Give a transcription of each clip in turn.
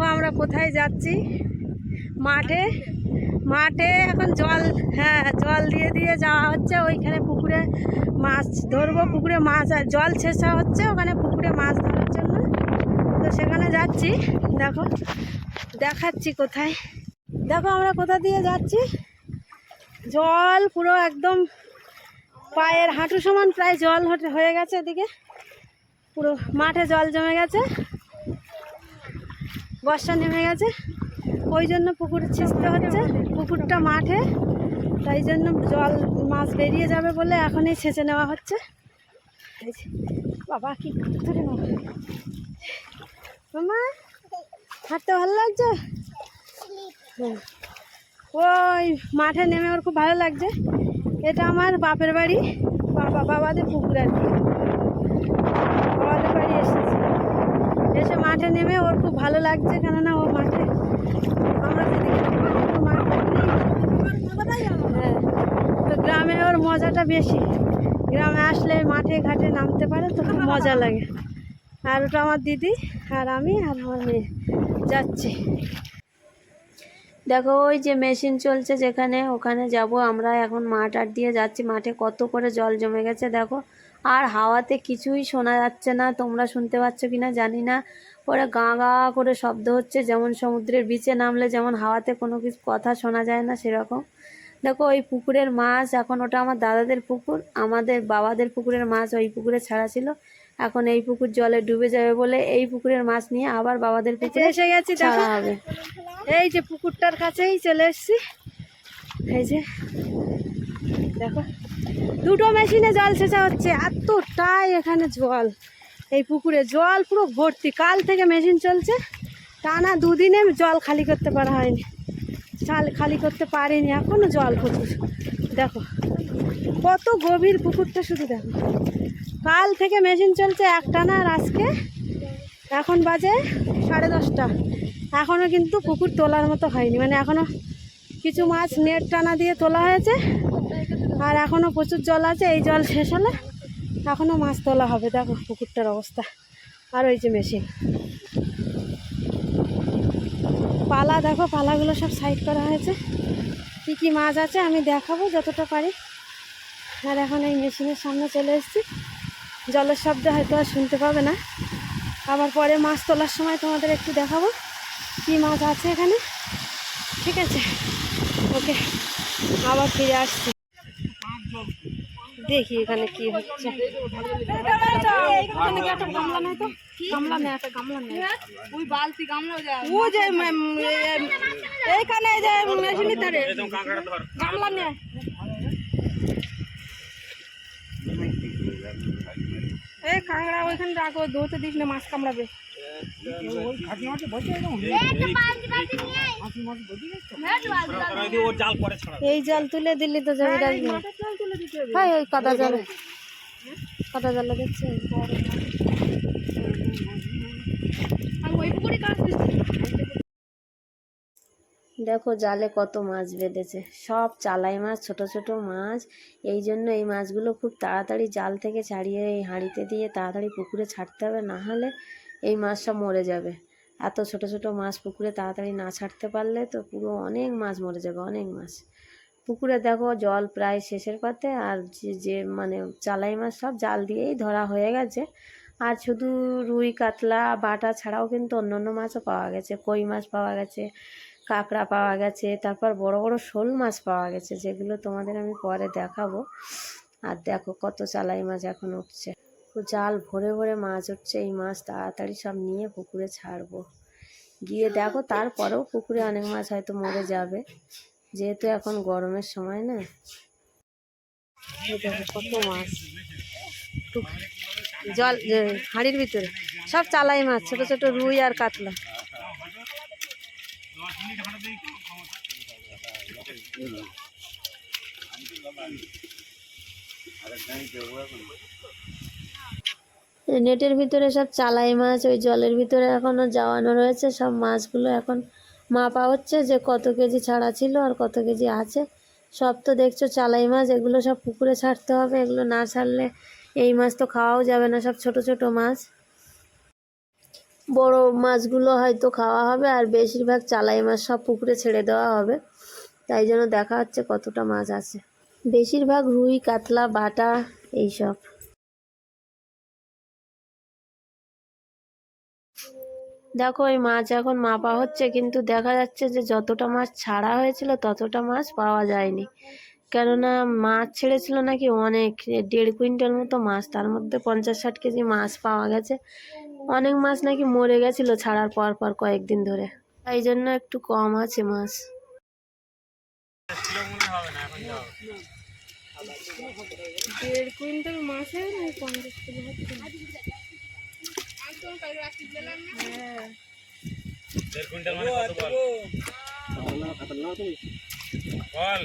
দেখো আমরা কোথায় যাচ্ছি? মাঠে? মাঠে এখন জল হ্যাঁ জল দিয়ে দিয়ে যাওয়া হচ্ছে। ওইখানে পুকুরে মাছ ধরবো, পুকুরে মাছ জল ছেঁচা হচ্ছে, ওখানে পুকুরে মাছ ধরার জন্য। তো সেখানে যাচ্ছি। দেখো, দেখাচ্ছি কোথায়। দেখো আমরা কোথা দিয়ে যাচ্ছি? জল পুরো একদম পায়ের হাঁটু সমান প্রায় জল হয়ে গেছে এদিকে। পুরো মাঠে জল জমে গেছে। বর্ষা নেমে গেছে। ওই জন্য পুকুর ছিঁচতে হচ্ছে। পুকুরটা মাঠে। তাই জন্য জল মাছ বেরিয়ে যাবে বলে এখনই ছেঁচে নেওয়া হচ্ছে। বাবা কি করতে রে বাবা মামা, হাঁটতে ভালো লাগছে? ওই মাঠে নেমে ওর খুব ভালো লাগছে। এটা আমার বাপের বাড়ি। বাবা, বাবাদের পুকুর আর কি বাবাদের বাড়ি এসেছে এসে মাঠে নেমে ওর খুব ভালো লাগছে, কেননা ও মাঠে। হ্যাঁ তো গ্রামে ওর মজাটা বেশি। গ্রামে আসলে মাঠে ঘাটে নামতে পারে, তো খুব মজা লাগে। আর ওটা আমার দিদি আর আমি আর আমার মেয়ে। যাচ্ছি। দেখো, ওই যে মেশিন চলছে যেখানে, ওখানে যাব আমরা। এখন মাঠ আট দিয়ে যাচ্ছি। মাঠে কত করে জল জমে গেছে, দেখো। আর হাওয়াতে কিছুই শোনা যাচ্ছে না। তোমরা শুনতে পাচ্ছ কি না জানি না। ওরা গা গা করে শব্দ হচ্ছে যেমন সমুদ্রের বিচে নামলে যেমন হাওয়াতে কোনো কিছু কথা শোনা যায় না সেরকম। দেখো ওই পুকুরের মাছ এখন ওটা আমার দাদাদের পুকুর আমাদের বাবাদের পুকুরের মাছ ওই পুকুরে ছাড়া ছিল। এখন এই পুকুর জলে ডুবে যাবে বলে এই পুকুরের মাছ নিয়ে আবার বাবাদের পুকুরে এসে গেছি ছাড়া হবে। এই যে পুকুরটার কাছেই চলে এসেছি। এই যে দেখো। দুটো মেশিনে জল ছেঁচা হচ্ছে, এতটাই এখানে জল। এই পুকুরে জল পুরো ভর্তি। কাল থেকে মেশিন চলছে, টানা দুদিনে জল খালি করতে পারা হয়নি। চাল খালি করতে পারিনি এখনও জল প্রচুর। দেখো, কত গভীর পুকুরটা শুধু দেখো। কাল থেকে মেশিন চলছে একটানা আর আজকে। এখন বাজে সাড়ে দশটা। এখনও কিন্তু পুকুর তোলার মতো হয়নি। মানে এখনও কিছু মাছ নেট টানা দিয়ে তোলা হয়েছে। আর এখনও প্রচুর জল আছে, এই জল শেষ হলে এখনও মাছ তোলা হবে। দেখো পুকুরটার অবস্থা। আর ওই যে মেশিন। পালা, দেখো পালাগুলো সব সাইড করা হয়েছে। কী কী মাছ আছে আমি দেখাবো যতটা পারি। আর এখন এই মেশিনের সামনে চলে এসেছি। জলের শব্দ হয়তো আর শুনতে পাবে না। আবার পরে মাছ তোলার সময় তোমাদের একটু দেখাবো কী মাছ আছে এখানে। ঠিক আছে? ওকে, আবার ফিরে আসছি। দেখি এখানে কি হচ্ছে। ওই বালতি গামলা যায় ও যে এইখানে যে মেশিনের ধারে। গামলা নিয়ে এই কাঁকড়া ওইখানে রাখো ধরতে দিস না মাছ কামড়াবে। এই জল তুলে দিলি তো জমি হ্যাঁ ওই কাদা কাদা দেখো জালে কত মাছ বেঁধেছে। সব চালাই মাছ, ছোট ছোট মাছ। এই জন্য এই মাছগুলো খুব তাড়াতাড়ি জাল থেকে ছাড়িয়ে এই হাঁড়িতে দিয়ে তাড়াতাড়ি পুকুরে ছাড়তে হবে। না হলে এই মাছটা মরে যাবে। এত ছোট ছোট মাছ পুকুরে তাড়াতাড়ি না ছাড়তে পারলে তো পুরো অনেক মাছ মরে যাবে, অনেক মাছ। পুকুরে দেখো জল প্রায় শেষের পথে আর যে যে মানে চালাই মাছ সব জাল দিয়েই ধরা হয়ে গেছে। আর শুধু রুই, কাতলা, বাটা ছাড়াও কিন্তু অন্য অন্য মাছও পাওয়া গেছে। কই মাছ পাওয়া গেছে, কাঁকড়া পাওয়া গেছে, তারপর বড় বড় শোল মাছ পাওয়া গেছে, যেগুলো তোমাদের আমি পরে দেখাবো। আর দেখো কত চালাই মাছ এখন উঠছে। জাল ভরে ভরে মাছ উঠছে, এই মাছ তাড়াতাড়ি সব নিয়ে পুকুরে ছাড়বো। গিয়ে দেখো, তারপরেও পুকুরে অনেক মাছ হয়তো মরে যাবে। যেহেতু এখন গরমের সময় না। কত মাছ। জল হাঁড়ির ভিতরে। সব চালাই মাছ, ছোট ছোট রুই আর কাতলা। নেটের ভিতরে সব চালাই মাছ, ওই জলের ভিতরে এখনও জাওয়ানো রয়েছে। সব মাছগুলো এখন মাপা হচ্ছে যে কত কেজি ছাড়া ছিল আর কত কেজি আছে। সব তো দেখছ চালাই মাছ, এগুলো সব পুকুরে ছাড়তে হবে। এগুলো না ছাড়লে এই মাছ তো খাওয়াও যাবে না, সব ছোট ছোট মাছ। বড় মাছগুলো হয়তো খাওয়া হবে আর বেশিরভাগ চালাই মাছ সব পুকুরে ছেড়ে দেওয়া হবে। তাই জন্য দেখা হচ্ছে কতটা মাছ আছে। বেশিরভাগ রুই, কাতলা, বাটা, এইসব। দেখো, এই মাছ এখন মাপা হচ্ছে, কিন্তু দেখা যাচ্ছে যে যতটা মাছ ছাড়া হয়েছিল, ততটা মাছ পাওয়া যায়নি। কেননা মাছ ছেড়েছিল নাকি অনেক দেড় কুইন্টাল মতো মাছ, তার মধ্যে পঞ্চাশ ষাট কেজি মাছ পাওয়া গেছে। অনেক মাছ নাকি মরে গেছিল ছাড়ার পর পর কয়েকদিন ধরে। তাই জন্য একটু কম আছে মাছ। দেড় কুইন্টাল মাছের পঞ্চাশ কিলো হচ্ছে একদম কাল রাত্রি দিলাম না হ্যাঁ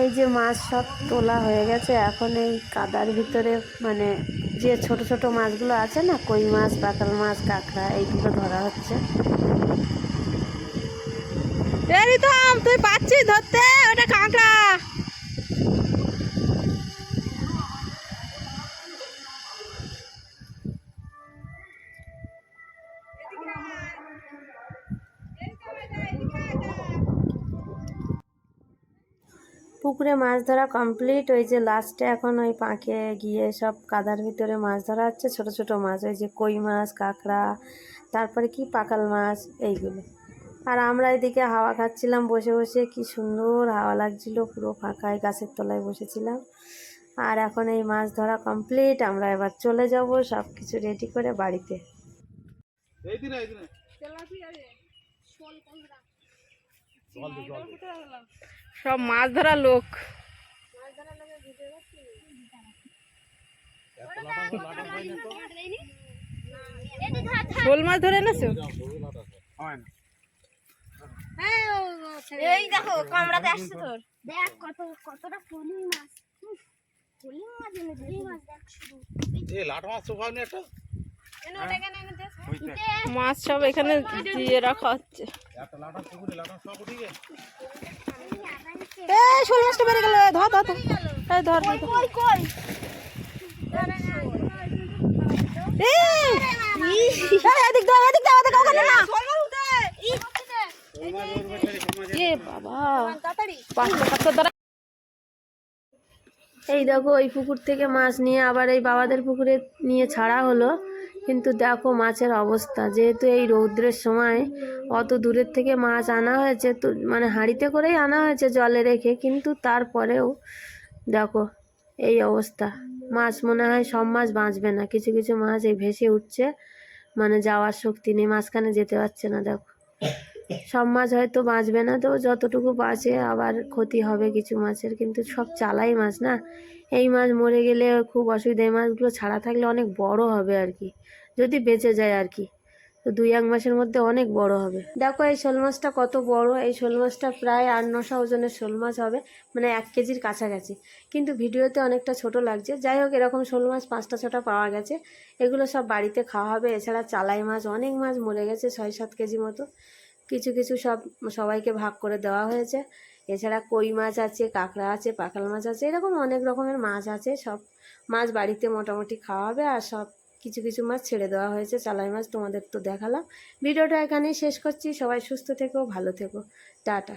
এই যে মাছ সব তোলা হয়ে গেছে এখন এই কাদার ভিতরে মানে যে ছোট ছোট মাছগুলো আছে না কই মাছ পাতাল মাছ কাঁকড়া এইগুলো ধরা হচ্ছে। এরি তো তুই পাচ্ছিস ধরতে ওটা কাঁকড়া। পুকুরে মাছ ধরা কমপ্লিট ওই যে লাস্টে এখন ওই পাঁকে গিয়ে সব কাদার ভিতরে মাছ ধরা হচ্ছে ছোট ছোট মাছ ওই যে কই মাছ কাঁকড়া তারপরে কি পাকাল মাছ এইগুলো। আর আমরা এদিকে হাওয়া খাচ্ছিলাম বসে বসে কি সুন্দর হাওয়া লাগছিল পুরো ফাঁকায় গাছের তলায় বসেছিলাম। আর এখন এই মাছ ধরা কমপ্লিট আমরা এবার চলে যাব সব কিছু রেডি করে বাড়িতে। সব মাছ ধরা লোক। শোল মাছ ধরে এনেছো? এই দেখো কামড়াতে আসছে তোর। দেখ কত কতটা পলি মাছ। পলি মাছ এনে পলি মাছ দেখ শুধু মাছ সব এখানে দিয়ে রাখা হচ্ছে। এই শোল মাছটা বেড়ে গেল ধর ধর ধর। এই এই, এই, এই দেখো ওই পুকুর থেকে মাছ নিয়ে আবার এই বাবাদের পুকুরে নিয়ে ছাড়া হলো। কিন্তু দেখো মাছের অবস্থা। যেহেতু এই রৌদ্রের সময় অত দূরের থেকে মাছ আনা হয়েছে, তো মানে হাঁড়িতে করেই আনা হয়েছে জলে রেখে, কিন্তু তারপরেও দেখো এই অবস্থা। মাছ মনে হয় সব মাছ বাঁচবে না। কিছু কিছু মাছ এই ভেসে উঠছে মানে যাওয়ার শক্তি নেই, মাঝখানে যেতে পারছে না, দেখো। সব মাছ হয়তো বাঁচবে না, তো যতটুকু বাঁচে আবার ক্ষতি হবে কিছু মাছের, কিন্তু সব চালাই মাছ না। এই মাছ মরে গেলে খুব অসুবিধা। এই মাছগুলো ছাড়া থাকলে অনেক বড় হবে আর কি। যদি বেঁচে যায় আর কি। তো দুই, এক মাসের মধ্যে অনেক বড় হবে। দেখো এই শোল মাছটা কত বড়। এই শোল মাছটা প্রায় আট নশো ওজনের শোল মাছ হবে মানে এক কেজির কাছাকাছি। কিন্তু ভিডিওতে অনেকটা ছোট লাগছে। যাই হোক, এরকম শোল মাছ পাঁচটা, ছটা পাওয়া গেছে। এগুলো সব বাড়িতে খাওয়া হবে। এছাড়া চালাই মাছ, অনেক মাছ মরে গেছে, ছয়, সাত কেজি মতো। কিছু কিছু সব সবাইকে ভাগ করে দেওয়া হয়েছে। এছাড়া কই মাছ আছে, কাঁকড়া আছে, পাখাল মাছ আছে, এরকম অনেক রকমের মাছ আছে। সব মাছ বাড়িতে মোটামুটি খাওয়া হবে আর সব কিছু কিছু মাছ ছেড়ে দেওয়া হয়েছে। চালাই মাছ তোমাদের তো দেখালাম। ভিডিওটা এখানেই শেষ করছি। সবাই সুস্থ থেকো, ভালো থেকো। টাটা।